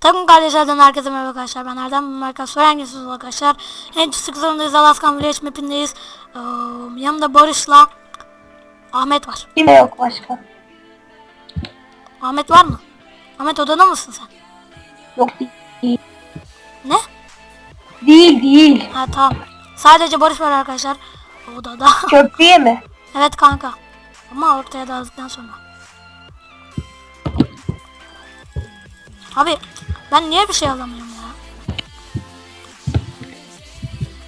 Takım kardeşlerden herkese merhaba arkadaşlar. Ben Erdem ben Merkez Sorengesiz arkadaşlar. En sık zorundayız. Alaskan Village mapindeyiz. Ee, yanımda Barış'la Ahmet var. Kimse yok başka. Ahmet var mı? Ahmet odada mısın sen? Yok değil. Ne? Değil değil. Ha tamam. Sadece Barış var arkadaşlar. Odada. Köprüye mi? evet kanka. Ama ortaya dağıldıktan sonra. Abi ben niye bir şey alamıyorum ya?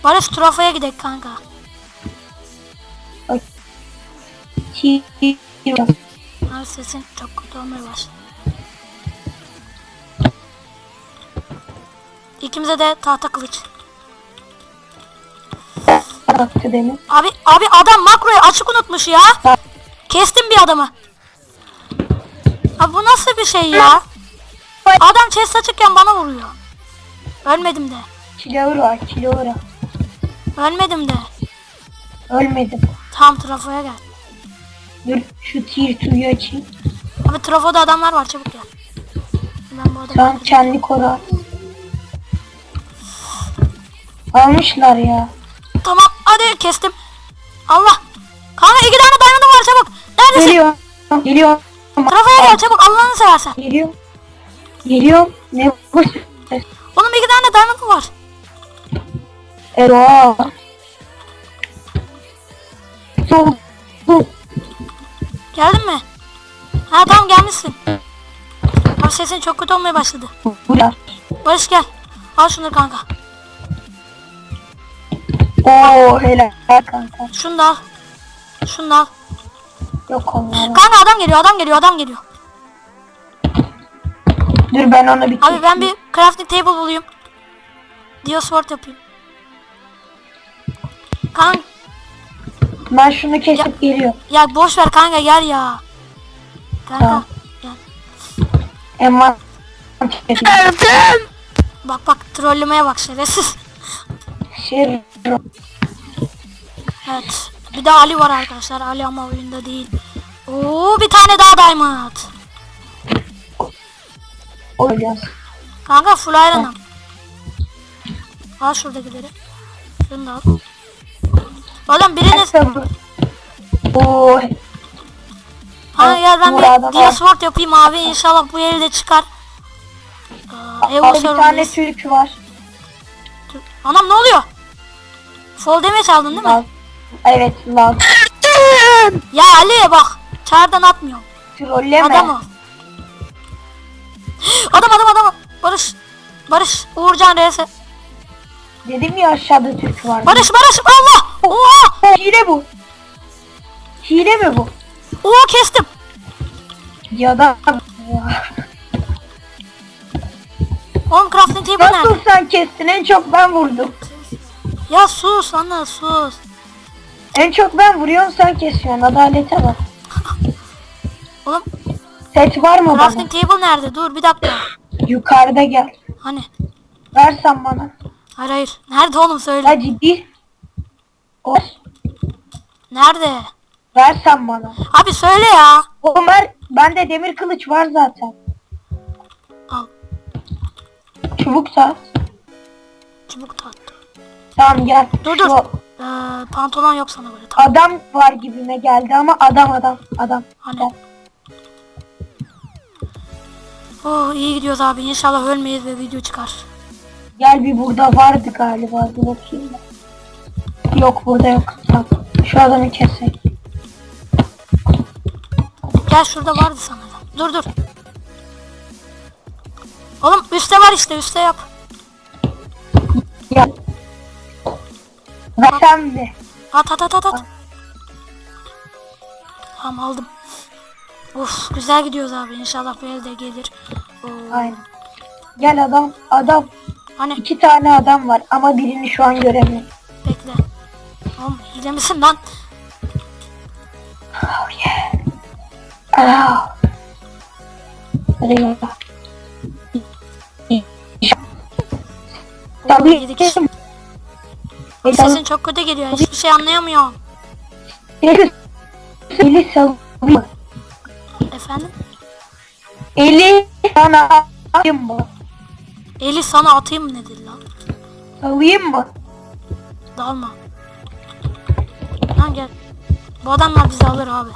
Barış trafoya gidelim kanka. Abi sesin çok kötü olmaya başladı. İkimize de tahta kılıç. Abi abi adam makroyu açık unutmuş ya. Kestim bir adamı. Abi bu nasıl bir şey ya? Adam chest açıkken bana vuruyor. Ölmedim de. Kilavur var kilavur. var. Ölmedim de. Ölmedim. Tam trafoya gel. Dur şu tier 2'yu açayım. Abi trafoda adamlar var çabuk gel. Ben bu adamı Tamam kendi koru. Almışlar ya. Tamam hadi kestim. Allah. Kanka iki tane diamond'ım var çabuk. Neredesin? Geliyor. Geliyor. Trafoya gel çabuk Allah'ını seversen. Geliyor. Geliyor. Ne bu ses? Oğlum iki tane diamond'ım var. Ero. Sol. Sol. Geldin mi? Ha tamam gelmişsin. Abi sesin çok kötü olmaya başladı. Buraya. Barış gel. Al şunları kanka. Oo helal kanka. Şunu da al. Şunu da al. Yok onlar. Kanka adam geliyor adam geliyor adam geliyor. Dur ben onu bir Abi ben bir crafting table bulayım. Diosword yapayım. Kanka Ben şunu kesip geliyorum. ya boş ver kanka gel ya. Kanka Tamam. gel. Envan. Bak bak trollemeye bak şerefsiz. Şey. Evet. Bir de Ali var arkadaşlar. Ali ama oyunda değil. Oo bir tane daha diamond. Oynuyoruz. Kanka full iron'ım. Al şuradakileri. Şunu da al. Oğlum biriniz... Oo. Ha ya ben bir bak. Diasword yapayım abi. İnşallah bu elde çıkar. Evo Abi bir tane. Türk var. Anam ne oluyor? Fall damage aldın değil mi? Evet Laz. Ya Ali bak. Çağrıdan atmıyor. Trolleme. Adam o. Adam adam adam. Barış. Barış. Uğurcan RS. Dedim ya aşağıda Türk var. Barış Barış. Allah. Oha. Hile bu. Hile mi bu? Oha kestim. Ya da Oğlum crafting table Nasıl nerede? sen kestin? En çok ben vurdum. Ya sus anne sus. En çok ben vuruyorum sen kesiyorsun. Adalete bak. Oğlum Set var mı bana? crafting table nerede? Dur bir dakika. Yukarıda gel. Hani? Versen bana. Hayır hayır. Nerede oğlum söyle. Ya ciddi. O, Nerede? versen bana. Abi söyle ya. Ömer bende demir kılıç var zaten. Al. Çubuk sat. Çubuk da. Tamam gel. Dur Şu dur. Ee, pantolon yok sana böyle tamam. Adam var gibime geldi ama adam adam adam. Hani? Gel. Oh iyi gidiyoruz abi. İnşallah ölmeyiz ve video çıkar. Gel bir burada vardı galiba. Bir bakayım da. Yok burada yok. Tamam. Şu adamı kesek. Gel şurada vardı da. Dur dur. Oğlum üstte var işte üstte yap. Gel. Versem de. At at at at at. Tamam aldım. Of güzel gidiyoruz abi. İnşallah bu elde gelir. Oo, Aynen. Gel adam. Adam. Hani iki tane adam var ama birini şu an göremiyorum. bekle. Oğlum hile misin lan? Oh yeah. Ah. Hadi. Oo, Tabii. yedik. Sesin çok kötü geliyor. Hiçbir şey anlayamıyorum. Eli, eli savunma. Efendim? Eli sana ayım bu. Eli sana atayım mı nedir lan? Alayım mı? Dalma. Lan gel. Bu adamlar bizi alır abi.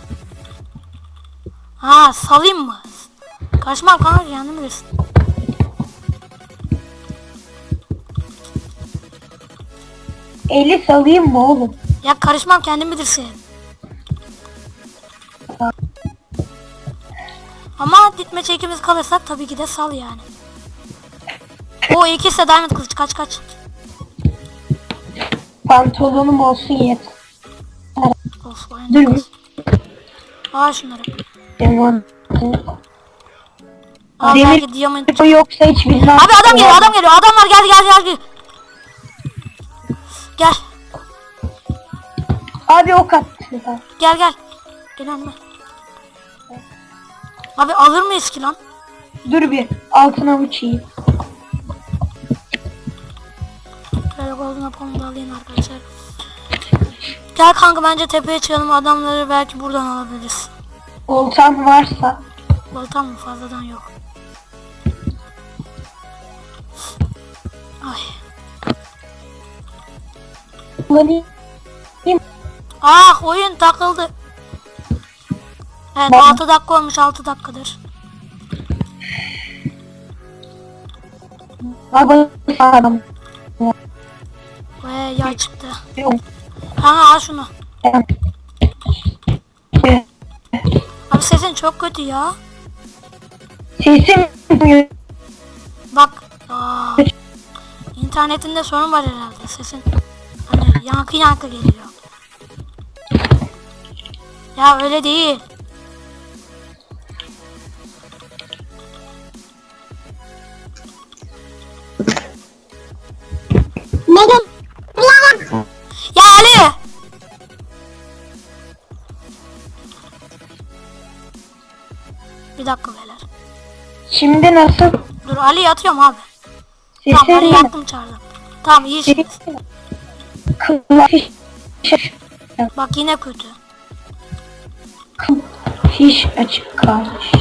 Ha salayım mı? Kaçmam kanka kendin bilirsin. Eli salayım mı oğlum? Ya karışmam kendin bilirsin. Ama ditme çekimiz kalırsa tabii ki de sal yani. O ikisi de diamond kılıç kaç kaç. Pantolonum olsun yeter. Of Dur bir. Al şunları. Demon. Al Demir- belki diamond. Bu yoksa hiçbir Abi adam geliyor adam geliyor adamlar geldi geldi geldi. Gel Abi ok attı. gel gel. Gel önüme. Abi alır mıyız ki lan? Dur bir altına uçayım. Böyle golden apamı da alayım arkadaşlar. Gel kanka bence tepeye çıkalım adamları belki buradan alabiliriz. Oltan varsa. Baltam mı fazladan yok. Ay. Kullanayım. Ah oyun takıldı. Evet Ben- 6 dakika olmuş 6 dakikadır. Abi adam. Ve yay çıktı. Yok. Ha al şunu. Abi sesin çok kötü ya. Sesim Bak. Aa, internetinde sorun var herhalde sesin. Hani yankı yankı geliyor. Ya öyle değil. Şimdi nasıl? Dur Ali atıyorum abi. Tamam Sesim Ali yaktım çağırdım. Tamam iyi şimdi. Klavye Bak yine kötü. Fiş açık kalmış.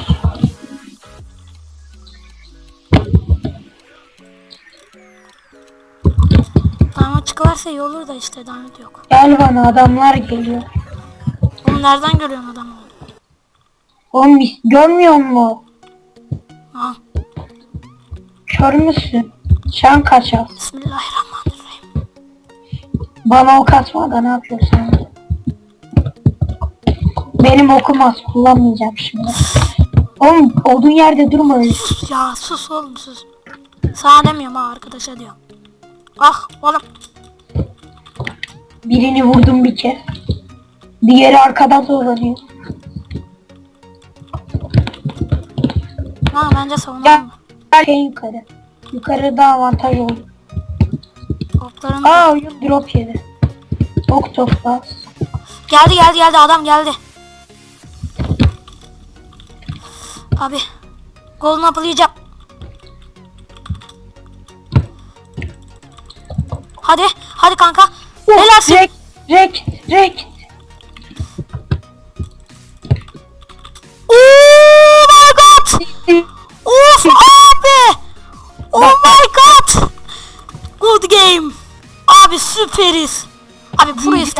Tamam çıkıverse iyi olur da işte damet yok. Gel bana adamlar geliyor. Oğlum nereden görüyorsun adamı? Oğlum görmüyor mu? Kör müsün? Sen kaçar. Bismillahirrahmanirrahim. Bana ok atma da ne yapıyorsun? Benim okum az kullanmayacağım şimdi. Oğlum olduğun yerde durma ya sus oğlum sus. Sana demiyorum ha arkadaşa diyorum. Ah oğlum. Birini vurdum bir kez. Diğeri arkadan dolanıyor. Ha bence savunalım. Gel en yukarı. Yukarıda avantaj oldu. Oklarını... Aa oyun drop yedi. Ok topla. Geldi geldi geldi adam geldi. Abi. Golden apple yiyeceğim. Hadi. Hadi kanka. Helalsin. Rek, rek, rek.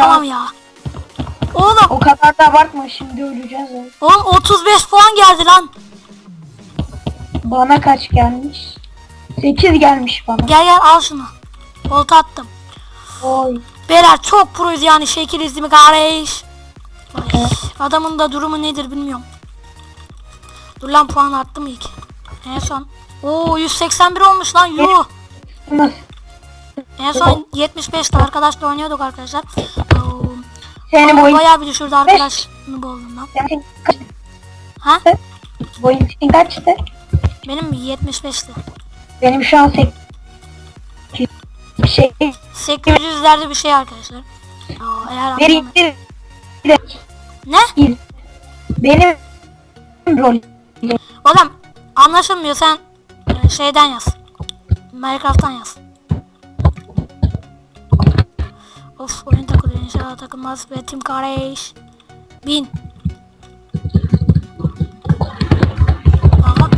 Tamam ya. Oğlum. O kadar da abartma şimdi öleceğiz. ya. Oğlum 35 puan geldi lan. Bana kaç gelmiş? 8 gelmiş bana. Gel gel al şunu. Volta attım. Oy. Beyler çok proyuz yani şekil izlemi kardeş. Adamın da durumu nedir bilmiyorum. Dur lan puan arttı mı ilk? En son. Oo 181 olmuş lan yuh. En son 75'te arkadaşla oynuyorduk arkadaşlar. Senin boyun, bayağı bir düşürdü arkadaş. Bunu buldum lan. senin kaç, Ha? boyun senin kaçtı? Benim 75'ti. Benim şu an 8. Bir şey 800'lerde bir şey arkadaşlar. Aa, eğer Bir de Ne? Benim rol. Oğlum anlaşılmıyor sen e, şeyden yaz. Minecraft'tan yaz. Of oyun takılıyor inşallah takılmaz ve Team Kardeş. Bin. Aha.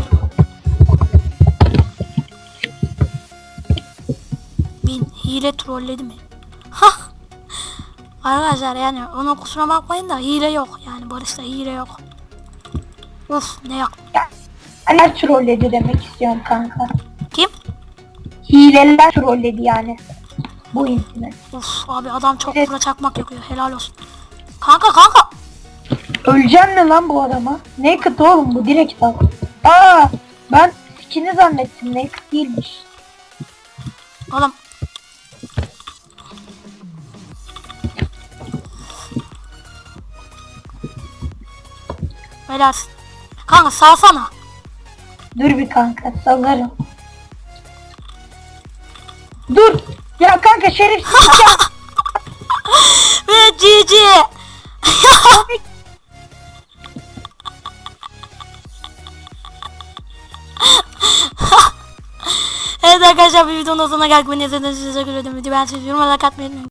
hile trolledi mi? Hah. Arkadaşlar yani ona kusura bakmayın da hile yok yani Barış'ta hile yok. Uf ne yak. Hileler trolledi demek istiyorum kanka. Kim? Hileler trolledi yani. Bu internet. Uf abi adam çok Evet. kura çakmak yakıyor helal olsun. Kanka kanka. Öleceğim mi lan bu adama? Naked oğlum bu direkt al. Aa ben skin'i zannettim naked değilmiş. Oğlum. Helal. Kanka salsana. Dur bir kanka salarım. Dur. Ya kanka şerefsiz ya. Ve GG. evet arkadaşlar bir videonun sonuna geldik. Beni izlediğiniz için teşekkür ederim. Videoyu beğendiyseniz unutmayın.